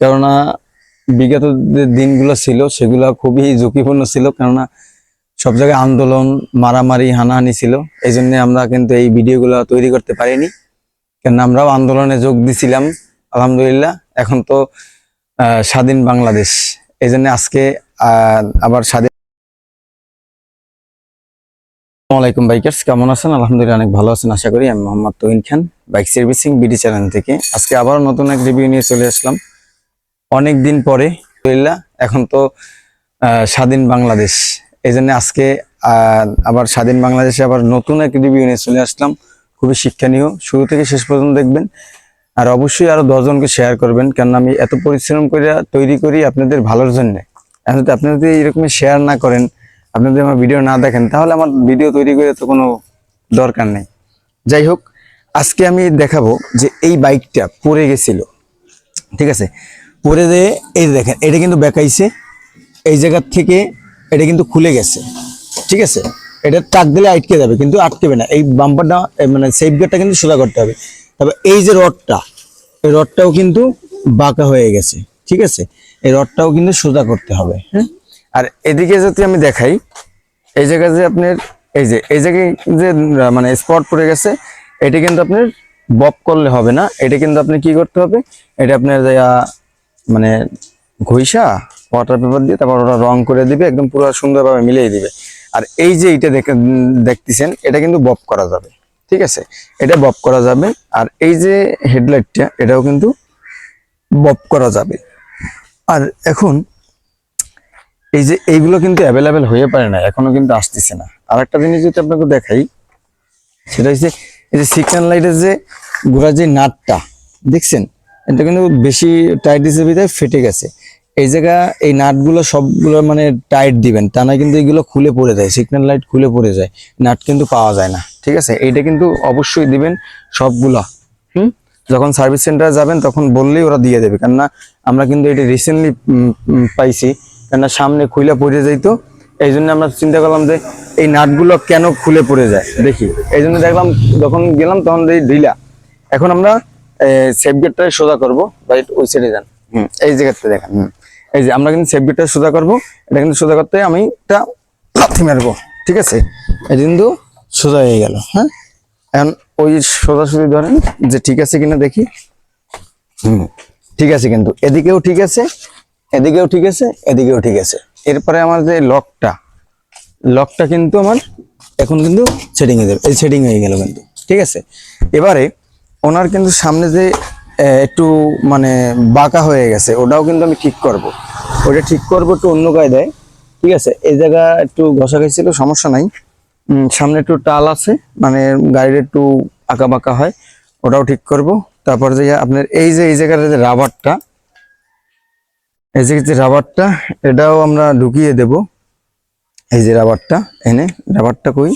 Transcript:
কেননা বিগত যে দিনগুলো ছিল, সেগুলো খুবই ঝুঁকিপূর্ণ ছিল, কেননা সব জায়গায় আন্দোলন, মারামারি, হানাহানি ছিল। এই জন্য আমরা কিন্তু এই ভিডিওগুলো তৈরি করতে পারিনি। কেননা আমরাও আন্দোলনে যোগ দিছিলাম, আলহামদুলিল্লাহ। এখন তো স্বাধীন বাংলাদেশ। এই জন্য আজকে আবার স্বাধীন আসসালামু আলাইকুম বাইকার্স, কেমন আছেন? আলহামদুলিল্লাহ অনেক ভালো আছেন, আশা করি আমি Mohammad Tahin Khan, bike servicing BD channel থেকে। আজকে আবার নতুন এক রিভিউ নিয়ে চলে আসলাম। অনেক দিন পরে, আলহামদুলিল্লাহ, এখন তো স্বাধীন বাংলাদেশ। এই জন্য আজকে আবার স্বাধীন বাংলাদেশে আবার নতুন এক রিভিউ নিয়ে চলে আসলাম। খুবই শিক্ষণীয়। শুরু থেকে শেষ পর্যন্ত দেখবেন। আর অবশ্যই আরও দশজনকে শেয়ার করবেন কারণ আমি এত পরিশ্রম করে তৈরি করি আপনাদের ভালোর জন্যে। এখন যদি আপনারা যদি এরকম শেয়ার না করেন আপনি যদি আমার ভিডিও না দেখেন, তাহলে আমার ভিডিও তৈরি করে তো কোনো দরকার নেই। যাই হোক, আজকে আমি দেখাবো যে এই বাইকটা পড়ে গেছিল। ঠিক আছে? পরে দিয়ে এই দেখেন, এটা কিন্তু বেকাইছে। এই জায়গার থেকে এটা কিন্তু খুলে গেছে। ঠিক আছে? এটা টাক দিলে আটকে যাবে, কিন্তু আটকেবে না। এই বাম্পারটা মানে সেফ গেটটা কিন্তু সোজা করতে হবে। তবে এই যে রডটা এই রডটাও কিন্তু বাঁকা হয়ে গেছে। ঠিক আছে? এই রডটাও কিন্তু সোজা করতে হবে হ্যাঁ? আর এদিকে যদি আমি দেখাই, এই জায়গায় যে আপনার, এই যে, এই জায়গায় যে মানে স্পট পড়ে গেছে, এটা কিন্তু আপনার বপ করলে হবে না। এটা কিন্তু আপনি কি করতে হবে? এটা আপনার মানে ঘইসা ওয়াটার পেপার দিয়ে তারপর ওরা রং করে দিবে, একদম পুরো সুন্দরভাবে মিলিয়ে দিবে। আর এই যে এইটা দেখে, দেখতেছেন, এটা কিন্তু বপ করা যাবে। ঠিক আছে? এটা বপ করা যাবে। আর এই যে হেডলাইটটা এটাও কিন্তু বপ করা যাবে। আর এখন এই যে এইগুলো কিন্তু অ্যাভেলেবেল হয়ে পারে না, এখনও কিন্তু আসতেছে না। আর একটা জিনিস যদি আপনাকে দেখাই, সেটা হচ্ছে এই যে সিগন্যাল লাইটের যে গোড়ার যে নাটটা, দেখছেন? এটা কিন্তু বেশি টাইট বিধায় ফেটে গেছে। এই জায়গা, এই নাটগুলো সবগুলো মানে টাইট দিবেন, তা না কিন্তু এগুলো খুলে পড়ে যায় সিগন্যাল লাইট খুলে পড়ে যায়, নাট কিন্তু পাওয়া যায় না, ঠিক আছে? এইটা কিন্তু অবশ্যই দিবেন সবগুলা, হুম? যখন সার্ভিস সেন্টারে যাবেন, তখন বললেই ওরা দিয়ে দেবে, কেননা আমরা কিন্তু এটা রিসেন্টলি পাইছি। কেননা সামনে খুলে পড়ে যাইতো। এই জন্য আমরা চিন্তা করলাম যে এই নাটগুলো কেন খুলে পড়ে যায়? দেখি। এই জন্য দেখলাম যখন গেলাম তখন দেখি ঢিলা। এখন আমরা সেফ গেটটা সোজা করব। রাইট ওই সাইডে যান। হুম। এই জায়গাতে দেখেন। হুম। এই যে আমরা কিন্তু সেফ গেটটা সোজা করব। এটা কিন্তু সোজা করতে আমি একটা লাথি মারবো। ঠিক আছে? এটা কিন্তু সোজা হয়ে গেল হ্যাঁ? এখন ওই সোজাসুজি ধরেন যে ঠিক আছে কিনা দেখি। হুম। ঠিক আছে কিন্তু। এদিকেও ঠিক আছে। এদিকেও ঠিক আছে, এদিকেও ঠিক আছে। এরপরে আমার যে লকটা লকটা কিন্তু আমার এখন কিন্তু সেটিং হয়ে যাবে এই সেটিং হয়ে গেল কিন্তু, ঠিক আছে? এবারে ওনার কিন্তু সামনে যে একটু মানে বাঁকা হয়ে গেছে, ওটাও কিন্তু আমি ঠিক করব। ওটা ঠিক করব একটু অন্য কায়দায়, ঠিক আছে? এই জায়গা একটু ঘষা খাইছিল সমস্যা নাই। সামনে একটু টাল আছে মানে গাড়ির একটু আঁকা বাঁকা হয়, ওটাও ঠিক করব। তারপর যে আপনার এই যে, এই জায়গার যে রাবারটা এই যে রাবারটা এটাও আমরা ঢুকিয়ে দেব। এই যে রাবারটা এনে রাবারটা কই